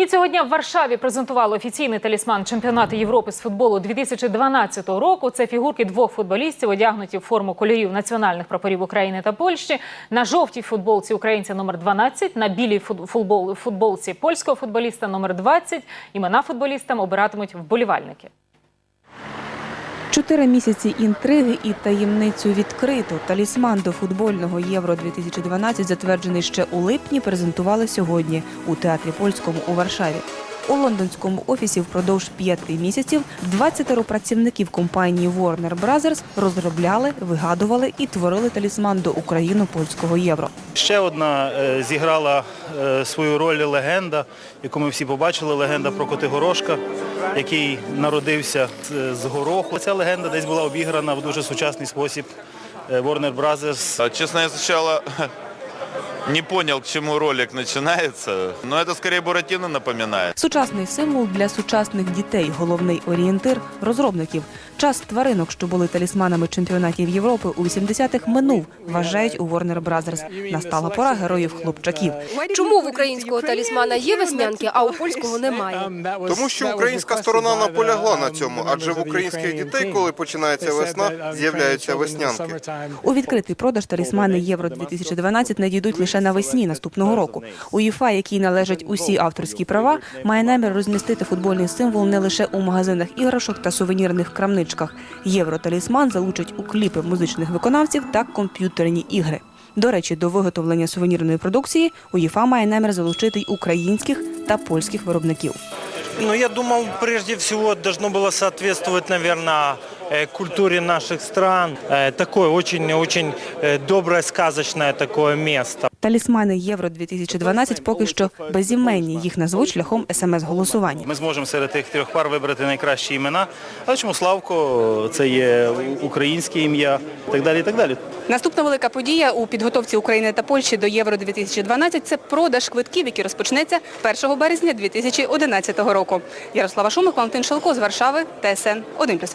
І цього дня в Варшаві презентували офіційний талісман чемпіонату Європи з футболу 2012 року. Це фігурки двох футболістів, одягнуті в форму кольорів національних прапорів України та Польщі. На жовтій футболці українця номер 12, на білій фут- футбол- футболці польського футболіста номер 20. Імена футболістам обиратимуть вболівальники. Чотири місяці інтриги і таємницю відкрито. Талісман до футбольного Євро 2012 затверджений ще у липні. Презентували сьогодні у театрі польському у Варшаві. У лондонському офісі впродовж п'яти місяців 20 працівників компанії Warner Brothers розробляли, вигадували і творили талісман до україно-польського євро. Ще одна е, зіграла е, свою роль легенда, яку ми всі побачили. Легенда про Котигорошка, який народився з- з гороху. Ця легенда десь була обіграна в дуже сучасний спосіб е, Warner Brothers. А, Честно, я сначала не понял, к чему ролик начинается, но это скорее Буратино напоминает. Сучасний символ для сучасних дітей, головний орієнтир розробників. Час тваринок, що були талісманами чемпіонатів Європи у 80-х минув, вважають у Warner Brothers. Настала пора героїв хлопчаків. Чому в українського талісмана є веснянки, а у польського немає? Тому що українська сторона наполягла на цьому, адже в українських дітей, коли починається весна, з'являються веснянки. У відкритий продаж талісмани Євро 2012 надійдуть лише навесні наступного року. УЄФА, якій належать усі авторські права, має намір розмістити футбольний символ не лише у магазинах іграшок та сувенірних крамничках. Євроталісман залучать у кліпи музичних виконавців та комп'ютерні ігри. До речі, до виготовлення сувенірної продукції УЄФА має намір залучити й українських та польських виробників. Ну, я думал, прежде всего должно было соответствовать, наверное, э, культуре наших стран. Э, Такое очень-очень э, доброе, сказочное такое место. Талісмани Євро 2012 поки що безіменні. Їх назвуть шляхом смс-голосування. Ми зможемо серед тих трьох пар вибрати найкращі імена. Але чому Славко, це є українське ім'я, так далі. і так далі. Наступна велика подія у підготовці України та Польщі до Євро 2012 – це продаж квитків, який розпочнеться 1 березня 2011 року. Ярослава Шумик, Валентин Шелко з Варшави, ТСН 1+,1.